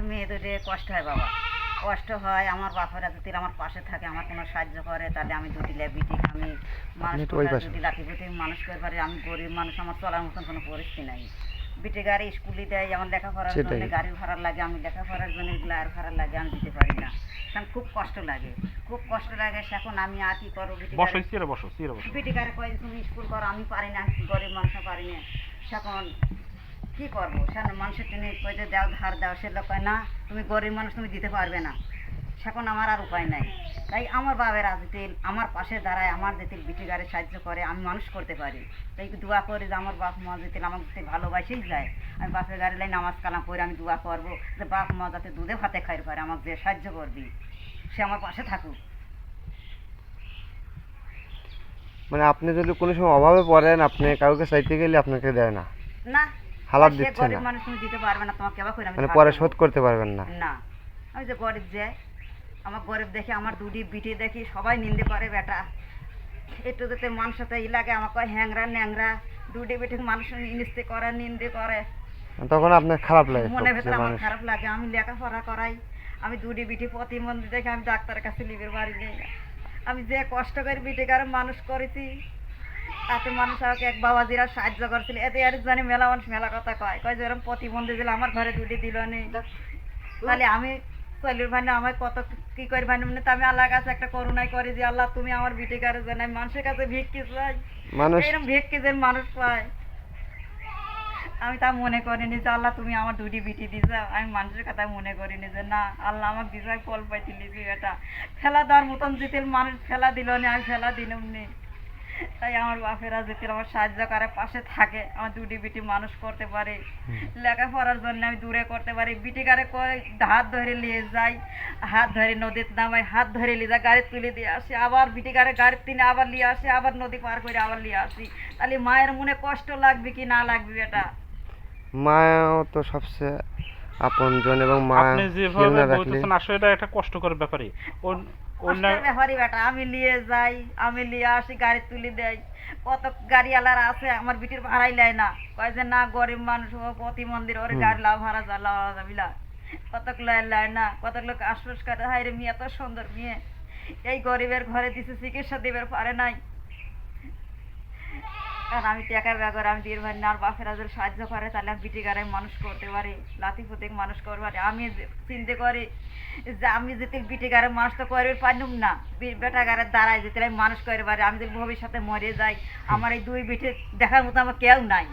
মেয়ে দুটো কষ্ট হয় বাবা। কষ্ট হয় আমার বাপেরা যদি আমার পাশে থাকে আমার কোনো সাহায্য করে তাহলে আমি দুটি লেবিটি আমি মানুষ। দুটি লাঠি পুঁতি মানুষ করে পারি আমি গরিব মানুষ আমার চলার মতন কোনো পরিস্থিতি নাই। বিটে গাড়ি স্কুলে দেয় আমার লেখাপড়ার জন্য গাড়ির ভাড়া লাগে আমি লেখাপড়ার জন্য এগুলো আর ভাড়া লাগে আমি দিতে পারি না। কারণ খুব কষ্ট লাগে। খুব কষ্ট লাগে এখন আমি আর কি করব? বিটি বসো গাড়ি- বিটিকারে তুমি স্কুল করো আমি পারি না গরিব মানুষ পারি না। সেখন কি করব? সেখন মানুষের টেনে কই যে দাও ধার দাও সে লোক কয় না তুমি গরিব মানুষ তুমি দিতে পারবে না। সেখন আমার আর উপায় নাই। তাই আমার বাবের যদি আমার পাশে দাঁড়ায় আমার যদি বিটিকারে সাহায্য করে আমি মানুষ করতে পারি। তাই দোয়া করি যে আমার বাপ মা যদি আমাকে যদি ভালোবাসেই যায়। আমি বাপের গাড়ি লাই নামাজ কালাম করে আমি দোয়া করব যে বাপ মা যাতে দুধে ভাতে খাই পারে আমাকে যে সাহায্য করবি সে আমার পাশে থাকুক। মানে আপনি যদি কোনো সময় অভাবে পড়েন আপনি কাউকে চাইতে গেলে আপনাকে দেয় না। না হালাত দিচ্ছে না। মানুষ তুমি দিতে পারবে না তোমাকে করে আমি মানে পরে শোধ করতে পারবেন না। না। আমি যে গরিব যে আমার গরিব দেখে আমার দুটি বিটি দেখি সবাই নিন্দে করে বেটা। একটু যাতে মানুষ সাথে ই লাগে আমাকে কয় হ্যাংরা ন্যাংরা দুটি বিটি মানুষ ইনিস্তে করে নিন্দে করে। তখন আপনার খারাপ লাগে মনে ভেতরে আমার খারাপ লাগে আমি লেখাপড়া করাই আমি দুটি বিটি প্রতিবন্ধী দেখে আমি ডাক্তারের কাছে লিবের বাড়ি নেই আমি যে কষ্ট করে বিটিকার মানুষ করেছি তাতে মানুষ আমাকে এক বাবাজিরা সাহায্য করছিল। এতে আর জানি মেলা মানুষ মেলা কথা কয়। কয় যে এরকম প্রতিবন্ধী দিলে আমার ঘরে দুটি দিল নেই তাহলে আমি চলির ভাই আমায় কত কি করি ভাই মানে আমি আল্লাহর কাছে একটা করুণাই করি যে আল্লাহ তুমি আমার বিটিকারে জান আমি মানুষের কাছে ভিক্ষি চাই। মানুষ এরকম ভিক্ষি যে মানুষ পায়। আমি তা মনে করিনি যে আল্লাহ তুমি আমার দুটি বিটি দিছো। আমি মানুষের কথা মনে করিনি যে না আল্লাহ আমাকে দিছে ফল পাইছিলি এটা। ফেলা দেওয়ার মতন যেতে মানুষ ফেলা দিল না আমি ফেলা দিলাম নি। তাই আমার বাপেরা যেতে আমার সাহায্য করে পাশে থাকে আমার দুটি বিটি মানুষ করতে পারে। লেখাপড়ার জন্য আমি দূরে করতে পারি। বিটিকারে কয় হাত ধরে নিয়ে যাই হাত ধরে নদীতে নামাই হাত ধরে নিয়ে যায় গাড়ি তুলে দিয়ে আসি। আবার বিটিকারে গাড়ির তিনে আবার নিয়ে আসি আবার নদী পার করে আবার নিয়ে আসি। তাহলে মায়ের মনে কষ্ট লাগবে কি না লাগবে এটা? মাও তো সবচেয়ে আপনজন এবং মা আপনি যেভাবে বলতেছেন আসলে এটা একটা কষ্টকর ব্যাপারই। ব্যাপারই বেটা আমি নিয়ে যাই আমি নিয়ে আসি গাড়ি তুলে দেয় কত গাড়িওয়ালারা আছে আমার বিটির ভাড়াই নেয় না। কয় যে না গরিব মানুষ ও প্রতি ওর গাড়ি লাভ ভাড়া যা লাভ যাবিলা কতক লয় লয় না কতক লোক করে রে মেয়ে এত সুন্দর মেয়ে। এই গরিবের ঘরে দিছে চিকিৎসা দিবার পারে নাই। কারণ আমি টাকা ব্যাগর আমি দিয়ে ভাই আর বাপেরা যদি সাহায্য করে, তাহলে আমি বিটি গাড়ায় মানুষ করতে পারি লাতি পুতিক মানুষ করতে পারি। আমি চিন্তা করি যে আমি যেতে বিটি গাড়ে মানুষ তো করবে পারলুম না। বেটা গাড়ে দাঁড়ায় যেতে আমি মানুষ করতে পারি, আমি যদি ভবিষ্যতে মরে যাই, আমার এই দুই বিটি দেখার মতো আমার কেউ নাই।